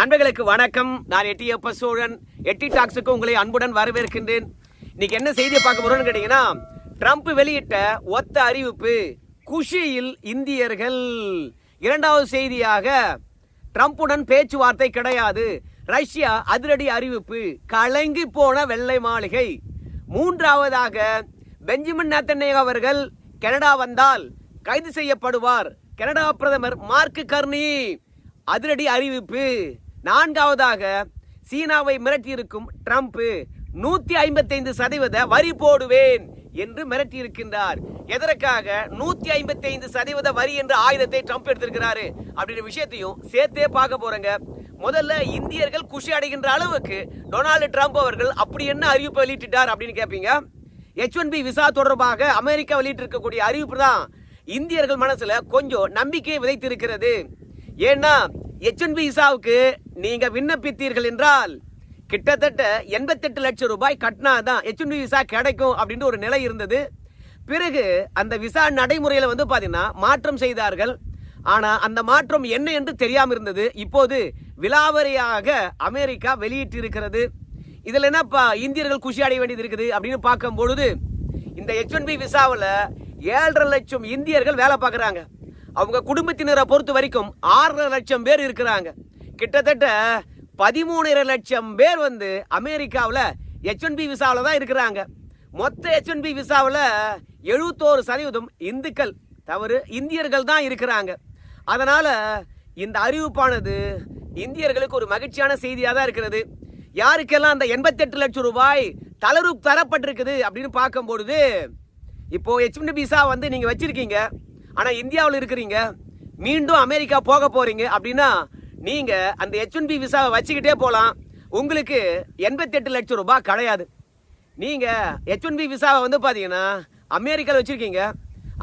நண்பர்களுக்கு வணக்கம். நான் எட்டியப்ப சோழன். எட்டி டாக்ஸுக்கு உங்களை அன்புடன் வரவேற்கின்றேன். இன்னைக்கு என்ன செய்தியை பார்க்க போறோம்னு கேட்டீங்கன்னா ட்ரம்ப் வெளியிட்ட ஒத்த அறிவிப்பு குஷியில் இந்தியர்கள். இரண்டாவது செய்தியாக ட்ரம்ப்புடன் பேச்சுவார்த்தை கிடையாது. ரஷ்யா அதிரடி அறிவிப்பு கலங்கி போன வெள்ளை மாளிகை. மூன்றாவதாக பெஞ்சமின் நேத்தன்யா அவர்கள் கனடா வந்தால் கைது செய்யப்படுவார். கனடா பிரதமர் மார்க் கர்னி. அதிரடி அறிவிப்பு. நான்காவதாக சீனாவை மிரட்டியிருக்கும் ட்ரம்ப் நூத்தி ஐம்பத்தைந்து சதவீத வரி போடுவேன் என்று மிரட்டியிருக்கின்றார். எதற்காக? நூத்தி ஐம்பத்தி ஐந்து சதவீத வரி என்ற ஆயுதத்தை ட்ரம்ப் எடுத்திருக்கிறாரு. அப்படின்ற விஷயத்தையும் சேர்த்தே பார்க்க போறங்க. முதல்ல இந்தியர்கள் குஷி அடைகின்ற அளவுக்கு டொனால்டு ட்ரம்ப் அவர்கள் அப்படி என்ன அறிவிப்பு வெளியிட்டார் அப்படின்னு கேட்பீங்க எச் ஒன் பி விசா தொடர்பாக அமெரிக்கா வெளியிட்டிருக்கக்கூடிய அறிவிப்பு தான் இந்தியர்கள் மனசுல கொஞ்சம் நம்பிக்கையை விதைத்திருக்கிறது. ஏன்னா எச் பி விசாவுக்கு நீங்க விண்ணப்பித்தீர்கள் என்றால் கிட்டத்தட்ட எண்பத்தெட்டு லட்சம் ரூபாய் கட்டினாதான் தான் ஒன் விசா கிடைக்கும் அப்படின்ற ஒரு நிலை இருந்தது. பிறகு அந்த விசா நடைமுறையில வந்து பாத்தீங்கன்னா மாற்றம் செய்தார்கள். ஆனா அந்த மாற்றம் என்ன என்று தெரியாம இருந்தது. இப்போது விலாவரியாக அமெரிக்கா வெளியிட்டிருக்கிறது. இதுல என்னப்பா இந்தியர்கள் குஷி அடைய வேண்டியது இருக்குது அப்படின்னு பார்க்கும் பொழுது இந்த எச் ஒன் பி விசாவில் ஏழரை லட்சம் இந்தியர்கள் வேலை பார்க்குறாங்க. அவங்க குடும்பத்தினரை பொறுத்த வரைக்கும் ஆறரை லட்சம் பேர் இருக்கிறாங்க. கிட்டத்தட்ட பதிமூணரை லட்சம் பேர் வந்து அமெரிக்காவில் எச் பி விசாவில் தான் இருக்கிறாங்க. மொத்த எச் விசாவில் எழுபத்தோரு சதவீதம் இந்துக்கள். தவறு இந்தியர்கள் தான் இருக்கிறாங்க. அதனால் இந்த அறிவிப்பானது இந்தியர்களுக்கு ஒரு மகிழ்ச்சியான செய்தியாக தான் இருக்கிறது. யாருக்கெல்லாம் அந்த எண்பத்தெட்டு லட்சம் ரூபாய் தளர்வு தரப்பட்டிருக்குது அப்படின்னு பார்க்கும்பொழுது இப்போது எச் விசா வந்து நீங்கள் வச்சுருக்கீங்க. ஆனால் இந்தியாவில் இருக்கிறீங்க. மீண்டும் அமெரிக்கா போக போகிறீங்க அப்படின்னா நீங்கள் அந்த எச் ஒன் பி விசாவை வச்சுக்கிட்டே போகலாம் உங்களுக்கு எண்பத்தெட்டு லட்சம் ரூபாய் கிடையாது. நீங்கள் எச் ஒன் பி விசாவை வந்து பார்த்தீங்கன்னா அமெரிக்காவில் வச்சுருக்கீங்க.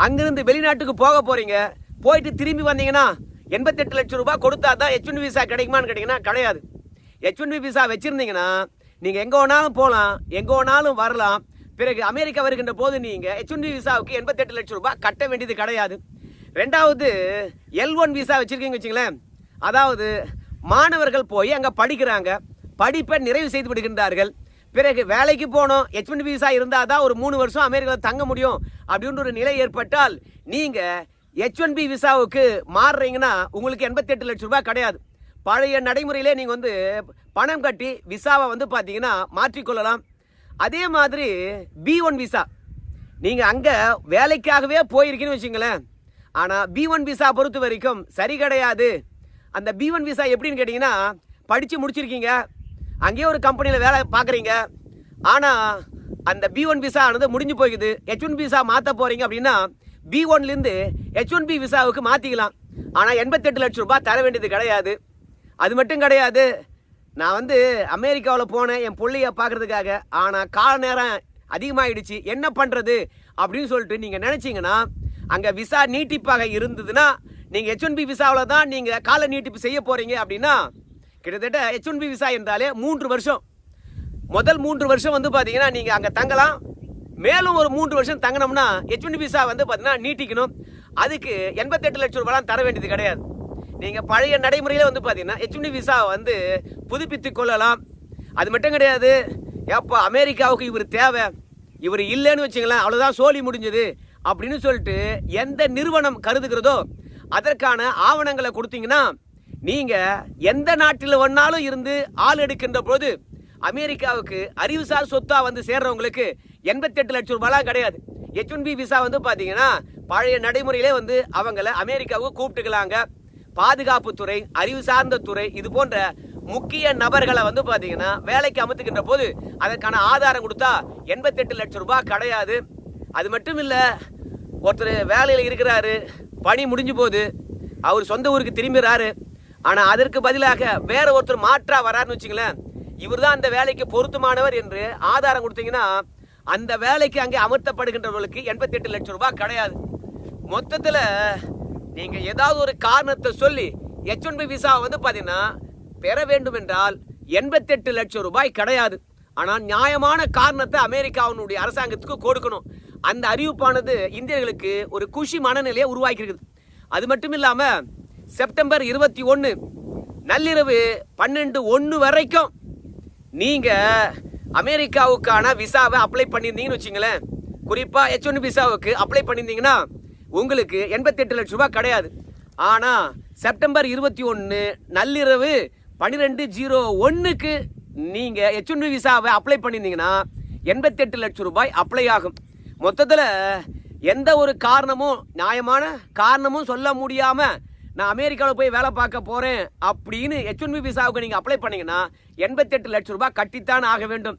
அங்கேருந்து வெளிநாட்டுக்கு போக போகிறீங்க போயிட்டு திரும்பி வந்தீங்கன்னா எண்பத்தெட்டு லட்சம் ரூபாய் கொடுத்தா தான் எச் ஒன் விசா கிடைக்குமான்னு கேட்டிங்கன்னா கிடையாது. எச் ஒன் பி விசா வச்சுருந்தீங்கன்னா நீங்கள் எங்கே வேணாலும் போகலாம் எங்கே வேணாலும் வரலாம். பிறகு அமெரிக்கா வருகின்ற போது நீங்கள் எச் ஒன் பி விசாவுக்கு எண்பத்தெட்டு லட்சம் ரூபாய் கட்ட வேண்டியது கிடையாது. ரெண்டாவது எல் ஒன் விசா வச்சுருக்கீங்க வச்சுங்களேன் அதாவது மாணவர்கள் போய் அங்கே படிக்கிறாங்க. படிப்பை நிறைவு செய்து விடுகின்றார்கள். பிறகு வேலைக்கு போனோம். எச் ஒன் விசா இருந்தால் தான் ஒரு மூணு வருஷம் அமெரிக்காவில் தங்க முடியும் அப்படின்ற ஒரு நிலை ஏற்பட்டால் நீங்கள் எச் ஒன் பி விசாவுக்கு மாறுறீங்கன்னா உங்களுக்கு எண்பத்தெட்டு லட்சம் ரூபாய் கிடையாது. பழைய நடைமுறையிலே நீங்கள் வந்து பணம் கட்டி விசாவை வந்து பார்த்தீங்கன்னா மாற்றிக்கொள்ளலாம். அதே மாதிரி பி ஒன் விசா நீங்கள் அங்கே வேலைக்காகவே போயிருக்கீங்கன்னு வச்சுங்களேன் ஆனால் பி ஒன் விசா பொறுத்த வரைக்கும் சரி கிடையாது. அந்த பி ஒன் விசா எப்படின்னு கேட்டிங்கன்னா படித்து முடிச்சிருக்கீங்க. அங்கேயே ஒரு கம்பெனியில் வேலை பார்க்குறீங்க. ஆனால் அந்த பி ஒன் விசா ஆனது முடிஞ்சு போய்க்குது. ஹெச் ஒன் விசா மாற்ற போகிறீங்க அப்படின்னா பி ஒன்லேருந்து ஹெச் ஒன் பி விசாவுக்கு மாற்றிக்கலாம் ஆனால் எண்பத்தெட்டு லட்சம் ரூபாய் தர வேண்டியது கிடையாது. அது மட்டும் கிடையாது. நான் வந்து அமெரிக்காவில் போனேன் என் பிள்ளைய பார்க்கறதுக்காக ஆனால் கால நேரம் அதிகமாகிடுச்சு என்ன பண்ணுறது அப்படின்னு சொல்லிட்டு நீங்கள் நினச்சிங்கன்னா அங்கே விசா நீட்டிப்பாக இருந்ததுன்னா நீங்கள் ஹெச் பி விசாவில் தான் நீங்கள் கால நீட்டிப்பு செய்ய போகிறீங்க அப்படின்னா கிட்டத்தட்ட ஹெச் விசா என்றாலே மூன்று வருஷம். முதல் மூன்று வருஷம் வந்து பார்த்தீங்கன்னா நீங்கள் அங்கே தங்கலாம். மேலும் ஒரு மூன்று வருஷம் தங்கினோம்னா ஹெச் ஒன் விசா வந்து பார்த்தீங்கன்னா நீட்டிக்கணும். அதுக்கு எண்பத்தெட்டு லட்சம் ரூபாய்லாம் தர வேண்டியது கிடையாது. நீங்கள் பழைய நடைமுறையில் வந்து பார்த்தீங்கன்னா ஹெச் விசா வந்து புதுப்பித்து கொள்ளலாம். அது மட்டும் கிடையாது. ஏப்பா அமெரிக்காவுக்கு இவர் தேவை. இவர் இல்லைன்னு வச்சுங்களேன் அவ்வளோதான் சோழி முடிஞ்சது அப்படின்னு சொல்லிட்டு எந்த நிறுவனம் கருதுகிறதோ அதற்கான ஆவணங்களை கொடுத்தீங்கன்னா நீங்கள் எந்த நாட்டில் வேணாலும் இருந்து ஆள் எடுக்கின்ற போது அமெரிக்காவுக்கு அறிவுசார் சொத்தாக வந்து சேர்றவங்களுக்கு எண்பத்தெட்டு லட்சம் ரூபாய்லாம் கிடையாது. ஹெச் ஒன் பி விசா வந்து பார்த்தீங்கன்னா பழைய நடைமுறையிலே வந்து அவங்கள அமெரிக்காவுக்கு கூப்பிட்டுக்கலாங்க. பாதுகாப்புத்துறை அறிவு சார்ந்த துறை இது போன்ற முக்கிய நபர்களை வந்து பார்த்தீங்கன்னா வேலைக்கு அமர்த்துக்கின்ற போது அதற்கான ஆதாரம் கொடுத்தா எண்பத்தெட்டு லட்சம் ரூபாய் கிடையாது. அது மட்டும் இல்லை ஒருத்தர் வேலையில் இருக்கிறாரு பணி முடிஞ்சு போது அவர் சொந்த ஊருக்கு திரும்பிடுறாரு. ஆனால் அதற்கு பதிலாக வேற ஒருத்தர் மாற்றா வராருன்னு வச்சுங்களேன் இவர் தான் அந்த வேலைக்கு பொருத்தமானவர் என்று ஆதாரம் கொடுத்தீங்கன்னா அந்த வேலைக்கு அங்கே அமர்த்தப்படுகின்றவர்களுக்கு எண்பத்தெட்டு லட்சம் ரூபாய் கிடையாது. மொத்தத்தில் நீங்கள் ஏதாவது ஒரு காரணத்தை சொல்லி எச் ஒன் பி விசா வந்து பார்த்தீங்கன்னா பெற வேண்டும் என்றால் எண்பத்தெட்டு லட்சம் ரூபாய் கிடையாது. ஆனால் நியாயமான காரணத்தை அமெரிக்காவினுடைய அரசாங்கத்துக்கு கொடுக்கணும். அந்த அறிவிப்பானது இந்தியர்களுக்கு ஒரு குஷி மனநிலையை உருவாக்கி இருக்குது அது மட்டும் இல்லாமல் செப்டம்பர் இருபத்தி ஒன்று நள்ளிரவு பன்னெண்டு ஒன்று வரைக்கும் நீங்கள் அமெரிக்காவுக்கான விசாவை அப்ளை பண்ணியிருந்தீங்கன்னு வச்சுங்களேன். குறிப்பாக எச் ஒன் விசாவுக்கு அப்ளை பண்ணியிருந்தீங்கன்னா உங்களுக்கு எண்பத்தெட்டு லட்ச ரூபாய் கிடையாது. ஆனால் செப்டம்பர் இருபத்தி ஒன்று நள்ளிரவு பன்னிரெண்டு ஜீரோ ஒன்றுக்கு நீங்கள் எச் ஒன் விசாவை அப்ளை பண்ணியிருந்தீங்கன்னா எண்பத்தெட்டு லட்சம் ரூபாய் அப்ளை ஆகும். மொத்தத்தில் எந்த ஒரு காரணமும் நியாயமான காரணமும் சொல்ல முடியாமல் நான் அமெரிக்காவில் போய் வேலை பார்க்க போகிறேன் அப்படின்னு எச் ஒன் விசாவுக்கு நீங்கள் அப்ளை பண்ணிங்கன்னா எண்பத்தெட்டு லட்சம் ரூபாய் கட்டித்தான் ஆக வேண்டும்.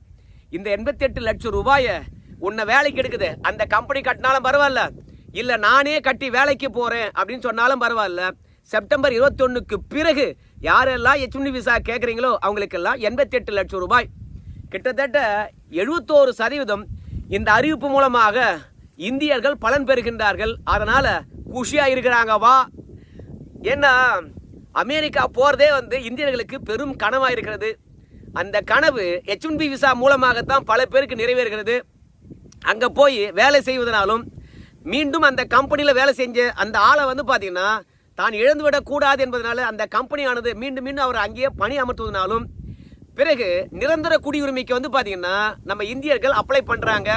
இந்த எண்பத்தெட்டு லட்சம் ரூபாயை உன்னை வேலைக்கு எடுக்குது. அந்த கம்பெனி கட்டினாலும் பரவாயில்ல. இல்லை நானே கட்டி வேலைக்கு போகிறேன் அப்படின்னு சொன்னாலும் பரவாயில்ல. செப்டம்பர் இருபத்தொன்னுக்கு பிறகு யாரெல்லாம் எச் விசா கேட்குறீங்களோ அவங்களுக்கெல்லாம் எண்பத்தெட்டு லட்சம் ரூபாய். கிட்டத்தட்ட எழுபத்தோரு சதவீதம் இந்த அறிவிப்பு மூலமாக இந்தியர்கள் பலன் பெறுகின்றார்கள். அதனால் குஷியாக இருக்கிறாங்கவா ஏன்னா அமெரிக்கா போகிறதே வந்து இந்தியர்களுக்கு பெரும் கனவாக இருக்கிறது. அந்த கனவு எச் விசா மூலமாகத்தான் பல பேருக்கு நிறைவேறுகிறது. அங்கே போய் வேலை செய்வதனாலும் மீண்டும் அந்த கம்பெனியில் வேலை செஞ்ச அந்த ஆளை வந்து பார்த்தீங்கன்னா தான் இழந்து விடக்கூடாது என்பதனால அந்த கம்பெனியானது மீண்டும் மீண்டும் அவர் அங்கேயே பணி அமர்த்துவதனாலும் பிறகு நிரந்தர குடியுரிமைக்கு வந்து பார்த்தீங்கன்னா நம்ம இந்தியர்கள் அப்ளை பண்ணுறாங்க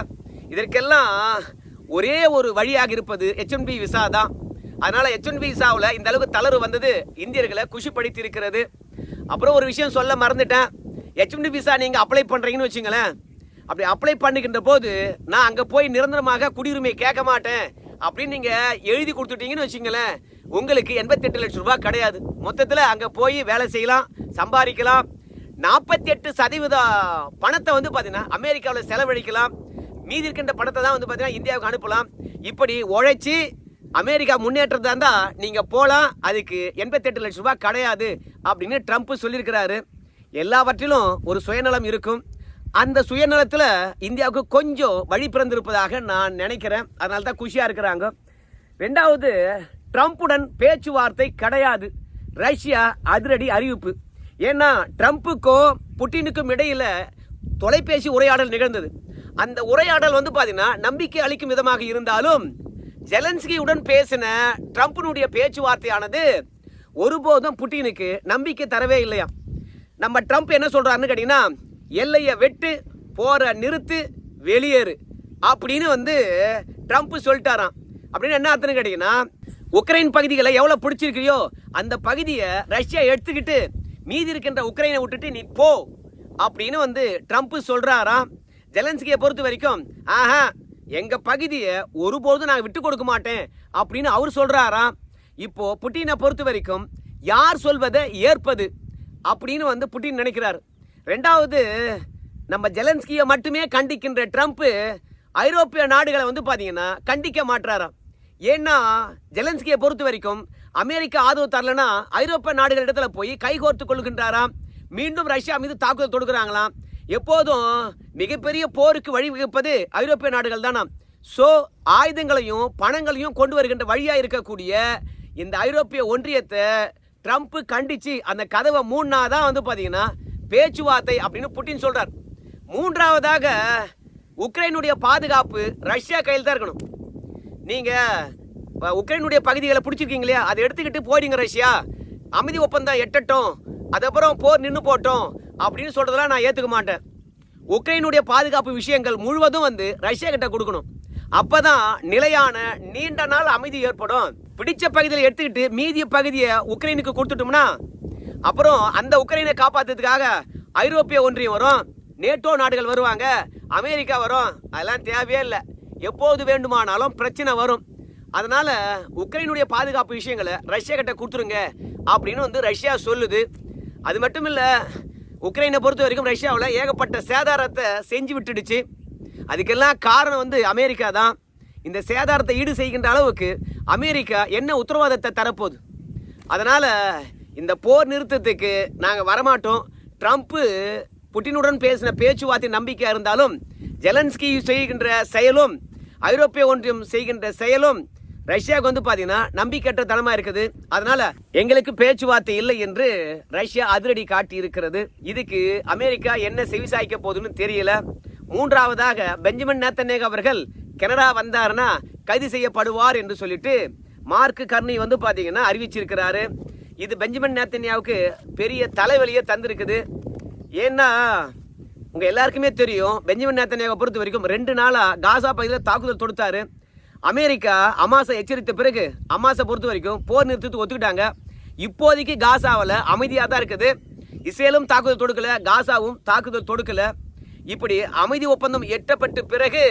இதற்கெல்லாம் ஒரே ஒரு வழியாக இருப்பது ஹெச்என்பி பி விசா தான். அதனால் ஹெச்என்பி பி விசாவில் இந்த அளவுக்கு தளர்வு வந்தது இந்தியர்களை குஷிப்படுத்தி இருக்கிறது அப்புறம் ஒரு விஷயம் சொல்ல மறந்துட்டேன். ஹெச்என்பி விசா நீங்கள் அப்ளை பண்ணுறீங்கன்னு வச்சுங்களேன் அப்படி அப்ளை பண்ணுகின்ற போது நான் அங்கே போய் நிரந்தரமாக குடியுரிமை கேட்க மாட்டேன் அப்படின்னு நீங்கள் எழுதி கொடுத்துட்டீங்கன்னு வச்சுங்களேன் உங்களுக்கு எண்பத்தெட்டு லட்சம் ரூபாய் கிடையாது. மொத்தத்தில் அங்கே போய் வேலை செய்யலாம் சம்பாதிக்கலாம். நாற்பத்தி எட்டு சதவீத பணத்தை வந்து பார்த்தீங்கன்னா அமெரிக்காவில் செலவழிக்கலாம். மீதி இருக்கின்ற பணத்தை தான் வந்து பார்த்தீங்கன்னா இந்தியாவுக்கு அனுப்பலாம். இப்படி உழைச்சி அமெரிக்கா முன்னேற்றதா இருந்தால் நீங்கள் போகலாம் அதுக்கு எண்பத்தெட்டு லட்சம் ரூபாய் கிடையாது அப்படின்னு ட்ரம்ப் சொல்லியிருக்கிறாரு. எல்லாவற்றிலும் ஒரு சுயநலம் இருக்கும். அந்த சுயநலத்தில் இந்தியாவுக்கு கொஞ்சம் வழி பிறந்திருப்பதாக நான் நினைக்கிறேன். அதனால தான் குஷியாக இருக்கிறாங்க. ரெண்டாவது ட்ரம்ப்புடன் பேச்சுவார்த்தை கிடையாது. ரஷ்யா அதிரடி அறிவிப்பு. ஏன்னா ட்ரம்ப்புக்கும் புட்டினுக்கும் இடையில் தொலைபேசி உரையாடல் நிகழ்ந்தது. அந்த உரையாடல் வந்து பார்த்தீங்கன்னா நம்பிக்கை அளிக்கும் விதமாக இருந்தாலும் ஜெலன்ஸ்கியுடன் பேசின ட்ரம்ப்பினுடைய பேச்சுவார்த்தையானது ஒருபோதும் புட்டினுக்கு நம்பிக்கை தரவே இல்லையா நம்ம ட்ரம்ப் என்ன சொல்கிறாருன்னு கேட்டிங்கன்னா எல்லையை வெட்டு போரை நிறுத்து வெளியேறு. அப்படின்னு வந்து ட்ரம்ப் சொல்லிட்டாராம். அப்படின்னு என்ன அர்த்தம் கேட்டீங்கன்னா உக்ரைன் பகுதிகளை எவ்வளவு பிடிச்சிருக்கியோ அந்த பகுதியை ரஷ்யா எடுத்துக்கிட்டு மீதி இருக்கின்ற உக்ரைனை விட்டுட்டு நீ போ அப்படின்னு வந்து ட்ரம்ப் சொல்றாராம். ஜெலன்ஸ்கியை பொறுத்த வரைக்கும் ஆஹா எங்க பகுதியை ஒருபோதும் நான் விட்டு கொடுக்க மாட்டேன் அப்படின்னு அவர் சொல்றாராம். இப்போ புட்டினை பொறுத்த வரைக்கும் யார் சொல்வதை ஏற்பது அப்படின்னு வந்து புட்டின் நினைக்கிறார். ரெண்டாவது நம்ம ஜெலன்ஸ்கியை மட்டுமே கண்டிக்கின்ற ட்ரம்ப் ஐரோப்பிய நாடுகளை வந்து பார்த்தீங்கன்னா கண்டிக்க மாட்டாராம் ஏன்னா ஜெலன்ஸ்கியை பொறுத்த வரைக்கும் அமெரிக்கா ஆதரவு தரலனா ஐரோப்பிய நாடுகள் இடத்துல போய் கைகோர்த்து கொள்கின்றாராம். மீண்டும் ரஷ்யா மீது தாக்குதல் தொடுக்கிறாங்களாம். எப்போதும் மிகப்பெரிய போருக்கு வழிவகுப்பது ஐரோப்பிய நாடுகள் தானாம். ஸோ ஆயுதங்களையும் பணங்களையும் கொண்டு வருகின்ற வழியாக இருக்கக்கூடிய இந்த ஐரோப்பிய ஒன்றியத்தை ட்ரம்ப் கண்டிச்சு அந்த கதவை மூணாதான் வந்து பார்த்தீங்கன்னா பேச்சுவார்த்தை அப்படின்னு புட்டின் சொல்றார். மூன்றாவதாக உக்ரைனுடைய பாதுகாப்பு ரஷ்யா கையில் தான் இருக்கணும். நீங்க உக்ரைனுடைய பகுதிகளை பிடிச்சிருக்கீங்க இல்லையா? அதை எடுத்துக்கிட்டு போயிடுங்க ரஷ்யா. அமைதி ஒப்பந்தம் எட்டட்டும். அதுக்கப்புறம் போர் நின்று போட்டோம். அப்படின்னு சொல்றதெல்லாம் நான் ஏற்றுக்க மாட்டேன். உக்ரைனுடைய பாதுகாப்பு விஷயங்கள் முழுவதும் வந்து ரஷ்யா கிட்ட கொடுக்கணும். அப்பதான் நிலையான நீண்ட நாள் அமைதி ஏற்படும். பிடிச்ச பகுதியில் எடுத்துக்கிட்டு மீதிய பகுதியை உக்ரைனுக்கு கொடுத்துட்டோம்னா அப்புறம் அந்த உக்ரைனை காப்பாத்துறதுக்காக ஐரோப்பிய ஒன்றியம் வரும் நேட்டோ நாடுகள் வருவாங்க அமெரிக்கா வரும் அதெல்லாம் தேவையே இல்லை. எப்போது வேண்டுமானாலும் பிரச்சனை வரும். அதனால உக்ரைனுடைய பாதுகாப்பு விஷயங்களை ரஷ்யா கிட்ட கொடுத்துருங்க அப்படின்னு வந்து ரஷ்யா சொல்லுது. அது மட்டும் இல்லை உக்ரைனை பொறுத்த வரைக்கும் ரஷ்யாவில் ஏகப்பட்ட சேதாரத்தை செஞ்சு விட்டுடுச்சு. அதுக்கெல்லாம் காரணம் வந்து அமெரிக்கா தான். இந்த சேதாரத்தை ஈடு செய்கின்ற அளவுக்கு அமெரிக்கா என்ன உத்தரவாதத்தை தரப்போகுது? அதனால் இந்த போர் நிறுத்தத்துக்கு நாங்கள் வரமாட்டோம். ட்ரம்ப்பு புட்டினுடன் பேசின பேச்சுவார்த்தை நம்பிக்கையாக இருந்தாலும் ஜெலன்ஸ்கி செய்கின்ற செயலும் ஐரோப்பிய ஒன்றியம் செய்கின்ற செயலும் ரஷ்யாவுக்கு வந்து பார்த்தீங்கன்னா நம்பிக்கையற்ற தனமாக இருக்குது. அதனால் எங்களுக்கு பேச்சுவார்த்தை இல்லை என்று ரஷ்யா அதிரடி காட்டி இருக்கிறது. இதுக்கு அமெரிக்கா என்ன செவிசாய்க்க போகுதுன்னு தெரியல. மூன்றாவதாக பெஞ்சமின் நேத்தனேக அவர்கள் கனடா வந்தாருன்னா கைது செய்யப்படுவார் என்று சொல்லிட்டு மார்க் கர்னி வந்து பார்த்தீங்கன்னா அறிவிச்சிருக்கிறாரு. இது பெஞ்சமின் நேத்தன்யாவுக்கு பெரிய தலைவலியை தந்திருக்குது. ஏன்னா உங்கள் எல்லாருக்குமே தெரியும் பெஞ்சமின் நேத்தன்யாவை பொறுத்த வரைக்கும் ரெண்டு நாளாக காசா பகுதியில் தாக்குதல் தொடுத்தாரு. அமெரிக்கா அமாசை எச்சரித்த பிறகு அமாசை பொறுத்த வரைக்கும் போர் நிறுத்தத்துக்கு ஒத்துக்கிட்டாங்க. இப்போதைக்கு காசாவில் அமைதியாக தான் இருக்குது. இஸ்ரேலும் தாக்குதல் தொடுக்கல காசாவும் தாக்குதல் தொடுக்கல. இப்படி அமைதி ஒப்பந்தம் எட்டப்பட்ட பிறகு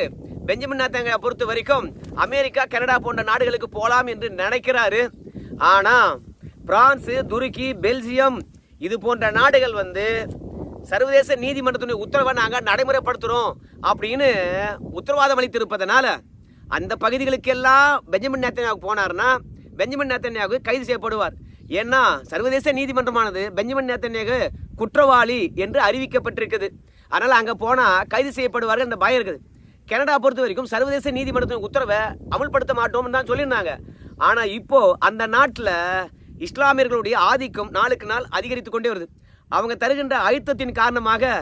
பெஞ்சமின் நேத்தன்யா பொறுத்த வரைக்கும் அமெரிக்கா கனடா போன்ற நாடுகளுக்கு போகலாம் என்று நினைக்கிறாரு. ஆனால் பிரான்ஸு துருக்கி பெல்ஜியம் இது போன்ற நாடுகள் வந்து சர்வதேச நீதிமன்றத்தினுடைய உத்தரவை நாங்கள் நடைமுறைப்படுத்துகிறோம் அப்படின்னு உத்தரவாதம் அளித்திருப்பதனால அந்த பகுதிகளுக்கெல்லாம் பெஞ்சமின் நேத்தன்யாவுக்கு போனார்னா பெஞ்சமின் நேத்தன்யாவுக்கு கைது செய்யப்படுவார். ஏன்னா சர்வதேச நீதிமன்றமானது பெஞ்சமின் நேத்தன்யாகு குற்றவாளி என்று அறிவிக்கப்பட்டிருக்குது. அதனால் அங்கே போனால் கைது செய்யப்படுவார்கள் அந்த பயம் இருக்குது. கனடா பொறுத்த வரைக்கும் சர்வதேச நீதிமன்றத்தின் உத்தரவை அமல்படுத்த மாட்டோம்னு தான் சொல்லியிருந்தாங்க. ஆனால் இப்போது அந்த நாட்டில் இஸ்லாமியர்களுடைய ஆதிக்கம் நாளுக்கு நாள் அதிகரித்து கொண்டே வருது. அவங்க தருகின்ற அழுத்தத்தின் காரணமாக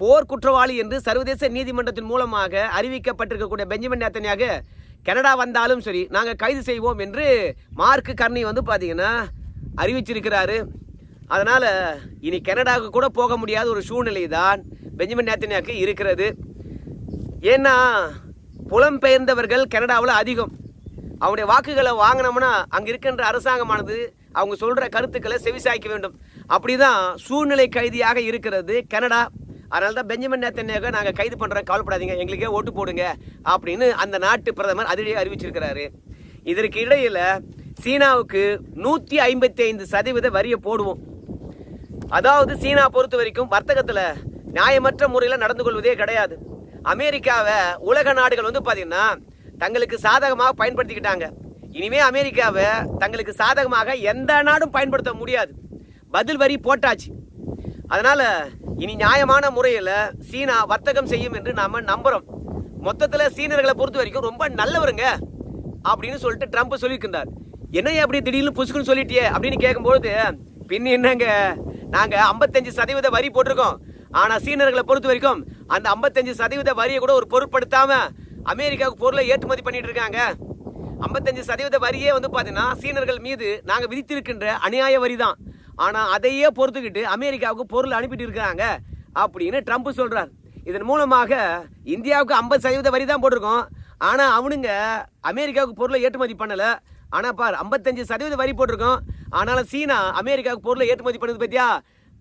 போர் குற்றவாளி என்று சர்வதேச நீதிமன்றத்தின் மூலமாக அறிவிக்கப்பட்டிருக்கக்கூடிய பெஞ்சமின் நேத்தனியாக கனடா வந்தாலும் சரி நாங்கள் கைது செய்வோம் என்று மார்க் கர்னி வந்து பார்த்தீங்கன்னா அறிவிச்சிருக்கிறாரு. அதனால் இனி கனடாவுக்கு கூட போக முடியாத ஒரு சூழ்நிலை தான் பெஞ்சமின் நேத்தனியாக்கு இருக்கிறது. ஏன்னா புலம்பெயர்ந்தவர்கள் கனடாவில் அதிகம். அவனுடைய வாக்குகளை வாங்கினோம்னா அங்கே இருக்கின்ற அரசாங்கமானது அவங்க சொல்கிற கருத்துக்களை செவிசாய்க்க வேண்டும். அப்படிதான் சூழ்நிலை கைதியாக இருக்கிறது கனடா. அதனால தான் பெஞ்சமின் நேத்தன்யாக நாங்கள் கைது பண்ணுறோம் கவலைப்படாதீங்க எங்களுக்கே ஓட்டு போடுங்க அப்படின்னு அந்த நாட்டு பிரதமர் அதிலேயே அறிவிச்சிருக்கிறாரு. இதற்கு இடையில் சீனாவுக்கு நூற்றி ஐம்பத்தி ஐந்து சதவீத வரியை போடுவோம். அதாவது சீனா பொறுத்த வரைக்கும் வர்த்தகத்தில் நியாயமற்ற முறையில் நடந்து கொள்வதே கிடையாது. அமெரிக்காவை உலக நாடுகள் வந்து பார்த்தீங்கன்னா தங்களுக்கு சாதகமாக பயன்படுத்திக்கிட்டாங்க. இனிமே அமெரிக்காவை தங்களுக்கு சாதகமாக எந்த நாடும் பயன்படுத்த முடியாது. பதில் வரி போட்டாச்சு. அதனால இனி நியாயமான முறையில் சீனா வர்த்தகம் செய்யும் என்று நாம நம்புறோம். மொத்தத்தில் சீனர்களை பொறுத்த வரைக்கும் ரொம்ப நல்லவருங்க அப்படின்னு சொல்லிட்டு ட்ரம்ப் சொல்லியிருக்கின்றார். என்னையா அப்படி திடீர்னு புசுக்குன்னு சொல்லிட்டியே அப்படின்னு கேட்கும்பொழுது பின் என்னங்க? நாங்கள் ஐம்பத்தஞ்சு சதவீத வரி போட்டிருக்கோம். ஆனால் சீனர்களை பொறுத்த வரைக்கும் அந்த 55% சதவீத வரியை கூட ஒரு பொருட்படுத்தாமல் அமெரிக்காவுக்கு பொருளை ஏற்றுமதி பண்ணிட்டு இருக்காங்க 55% சதவீத வரியே வந்து பார்த்தீங்கன்னா சீனர்கள் மீது நாங்கள் விதித்திருக்கின்ற அநியாய வரி தான் ஆனால் அதையே பொறுத்துக்கிட்டு அமெரிக்காவுக்கு பொருள் அனுப்பிட்டு இருக்காங்க அப்படின்னு ட்ரம்ப் சொல்கிறார் இதன் மூலமாக இந்தியாவுக்கு 50% சதவீத வரி தான் போட்டிருக்கோம். ஆனால் அவனுங்க அமெரிக்காவுக்கு பொருளை ஏற்றுமதி பண்ணலை. ஆனால் பார் 55% சதவீத வரி போட்டிருக்கோம். ஆனாலும் சீனா அமெரிக்காவுக்கு பொருளை ஏற்றுமதி பண்ணுது பற்றியா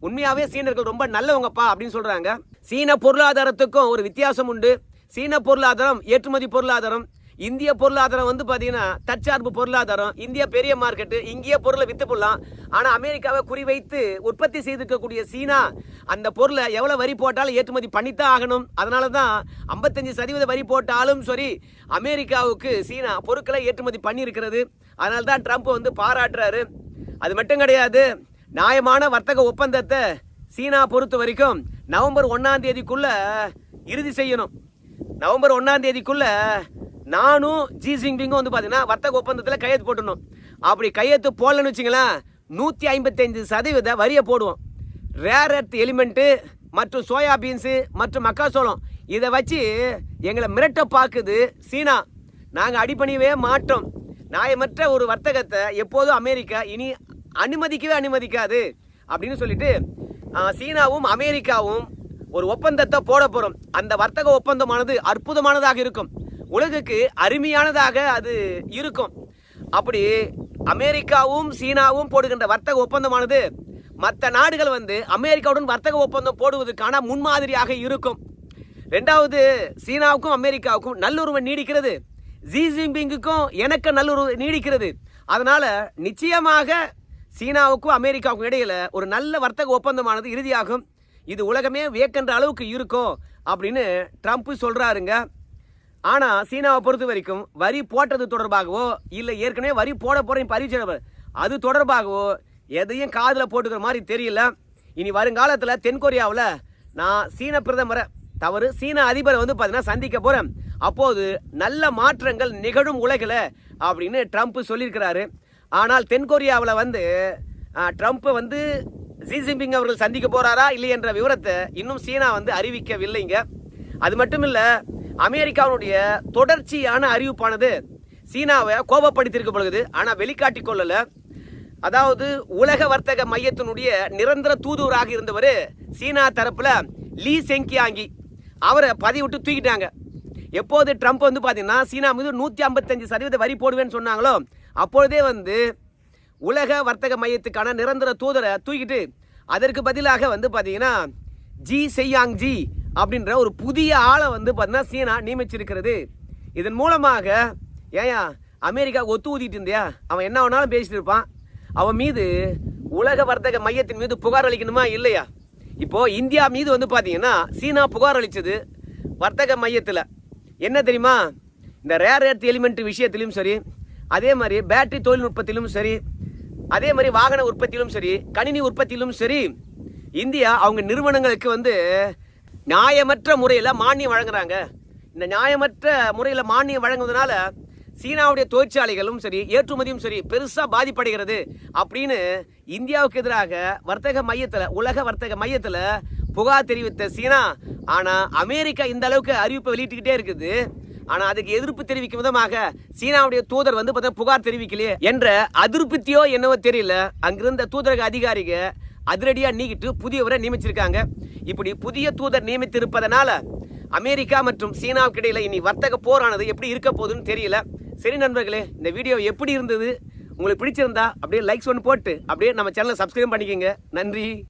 உண்மையாகவே சீனர்கள் ரொம்ப நல்லவங்கப்பா அப்படின்னு சொல்கிறாங்க சீன பொருளாதாரத்துக்கும் ஒரு வித்தியாசம் உண்டு. சீன பொருளாதாரம் ஏற்றுமதி பொருளாதாரம் இந்திய பொருளாதாரம் வந்து பார்த்தீங்கன்னா தற்சார்பு பொருளாதாரம் இந்திய பெரிய மார்க்கெட்டு இங்கேயே பொருளை விற்று போடலாம். ஆனால் அமெரிக்காவை குறிவைத்து உற்பத்தி செய்திருக்கக்கூடிய சீனா அந்த பொருளை எவ்வளோ வரி போட்டாலும் ஏற்றுமதி பண்ணித்தான் ஆகணும். அதனால தான் ஐம்பத்தஞ்சு சதவீத வரி போட்டாலும் சரி அமெரிக்காவுக்கு சீனா பொருட்களை ஏற்றுமதி பண்ணியிருக்கிறது. அதனால தான் ட்ரம்ப் வந்து பாராட்டுறாரு. அது மட்டும் கிடையாது நியாயமான வர்த்தக ஒப்பந்தத்தை சீனா பொறுத்த வரைக்கும் நவம்பர் ஒன்றாம் தேதிக்குள்ளே இறுதி செய்யணும். நவம்பர் ஒன்றாம் தேதிக்குள்ள நானும் ஜி ஜின்பிங்கும் வந்து பார்த்தீங்கன்னா வர்த்தக ஒப்பந்தத்தில் கையெழுத்து போட்டுடணும். அப்படி கையெழுத்து போடலன்னு வச்சுங்களேன் நூற்றி ஐம்பத்தைந்து சதவீத வரியை போடுவோம். ரேர் எர்த் எலிமெண்ட்டு மற்றும் சோயா பீன்ஸு மற்றும் மக்காசோளம் இதை வச்சு எங்களை மிரட்ட பார்க்குது சீனா. நாங்கள் அடிப்பணியவே மாட்டோம். நியாயமற்ற ஒரு வர்த்தகத்தை எப்போதும் அமெரிக்கா இனி அனுமதிக்கவே அனுமதிக்காது. அப்படின்னு சொல்லிட்டு சீனாவும் அமெரிக்காவும் ஒரு ஒப்பந்தத்தை போட போகிறோம் அந்த வர்த்தக ஒப்பந்தமானது அற்புதமானதாக இருக்கும். உலகுக்கு அருமையானதாக அது இருக்கும். அப்படி அமெரிக்காவும் சீனாவும் போடுகின்ற வர்த்தக ஒப்பந்தமானது மற்ற நாடுகள் வந்து அமெரிக்காவுடன் வர்த்தக ஒப்பந்தம் போடுவதற்கான முன்மாதிரியாக இருக்கும். ரெண்டாவது சீனாவுக்கும் அமெரிக்காவுக்கும் நல்லுறவு நீடிக்கிறது. ஜி ஜின்பிங்குக்கும் எனக்கு நல்லுறவு நீடிக்கிறது. அதனால் நிச்சயமாக சீனாவுக்கும் அமெரிக்காவுக்கும் இடையில் ஒரு நல்ல வர்த்தக ஒப்பந்தமானது இறுதியாகும். இது உலகமே வியக்கின்ற அளவுக்கு இருக்கும் அப்படின்னு ட்ரம்ப் சொல்கிறாருங்க ஆனால் சீனாவை பொறுத்த வரைக்கும் வரி போட்டது தொடர்பாகவோ இல்லை ஏற்கனவே வரி போட போறேன் பரிசீலனை அது தொடர்பாகவோ எதையும் காதில் போட்டுக்கிற மாதிரி தெரியல. இனி வருங்காலத்தில் தென்கொரியாவில் நான் சீன பிரதமரை தவறு சீன அதிபரை வந்து பார்த்தீங்கன்னா சந்திக்க போகிறேன் அப்போது நல்ல மாற்றங்கள் நிகழும் உலகில் அப்படின்னு ட்ரம்ப் சொல்லியிருக்கிறாரு. ஆனால் தென்கொரியாவில் வந்து ட்ரம்ப்பை வந்து ஜி ஜின்பிங் அவர்கள் சந்திக்க போறாரா இல்லை என்ற விவரத்தை இன்னும் சீனா வந்து அறிவிக்கவில்லைங்க. அது மட்டும் இல்ல அமெரிக்காவுடைய தொடர்ச்சியான அறிவிப்பானது சீனாவை கோபப்படுத்தியிருக்க பொழுது ஆனால் வெளிக்காட்டி கொள்ளல. அதாவது உலக வர்த்தக மையத்தினுடைய நிரந்தர தூதுவராக இருந்தவர் சீனா தரப்புல லீ செங்கியாங்கி. அவரை பதவி விட்டு தூக்கிட்டாங்க. எப்போது ட்ரம்ப் வந்து பார்த்தீங்கன்னா சீனா மீது நூற்றி ஐம்பத்தஞ்சு சதவீத வரி போடுவேன்னு சொன்னாங்களோ அப்பொழுதே வந்து உலக வர்த்தக மையத்துக்கான நிரந்தர தூதரை தூக்கிட்டு அதற்கு பதிலாக வந்து பார்த்தீங்கன்னா ஜி செய்யாங் ஜி அப்படின்ற ஒரு புதிய ஆளை வந்து பார்த்தீங்கன்னா சீனா நியமிச்சிருக்கிறது. இதன் மூலமாக ஏயா அமெரிக்கா ஒத்து ஊதிட்டு இருந்தியா? அவன் என்ன வேணாலும் பேசிட்டு இருப்பான். அவன் மீது உலக வர்த்தக மையத்தின் மீது புகார் அளிக்கணுமா? இல்லையா? இப்போ இந்தியா மீது வந்து பார்த்தீங்கன்னா சீனா புகார் அளித்தது வர்த்தக மையத்தில். என்ன தெரியுமா? இந்த ரேர் எர்த் எலிமெண்ட் விஷயத்திலும் சரி அதே மாதிரி பேட்டரி தொழில்நுட்பத்திலும் சரி அதே மாதிரி வாகன உற்பத்தியிலும் சரி கணினி உற்பத்தியிலும் சரி இந்தியா அவங்க நிறுவனங்களுக்கு வந்து நியாயமற்ற முறையில் மானியம் வழங்குறாங்க. இந்த நியாயமற்ற முறையில் மானியம் வழங்குவதனால சீனாவுடைய தொழிற்சாலைகளும் சரி ஏற்றுமதியும் சரி பெருசாக பாதிப்படைகிறது அப்படின்னு இந்தியாவுக்கு எதிராக வர்த்தக மையத்தில் உலக வர்த்தக மையத்தில் புகார் தெரிவித்த சீனா ஆனால் அமெரிக்கா இந்த அளவுக்கு அறிவிப்பை வெளியிட்டுக்கிட்டே இருக்குது. ஆனா அதுக்கு எதிர்ப்பு தெரிவிக்கும் விதமாக சீனாவுடைய தூதர் வந்து பார்த்தா புகார் தெரிவிக்கலையே என்ற அதிருப்தியோ என்னவோ தெரியல. அங்கிருந்த தூதரக அதிகாரிக அதிரடியா நீக்கிட்டு புதியவரை நியமிச்சிருக்காங்க. இப்படி புதிய தூதர் நியமித்திருப்பதனால அமெரிக்கா மற்றும் சீனாவுக்கு இடையில இனி வர்த்தக போரானது எப்படி இருக்க போகுதுன்னு தெரியல. சரி நண்பர்களே இந்த வீடியோ எப்படி இருந்தது? உங்களுக்கு பிடிச்சிருந்தா அப்படியே லைக்ஸ் ஒன்று போட்டு அப்படியே நம்ம சேனலை சப்ஸ்கிரைப் பண்ணிக்கோங்க. நன்றி.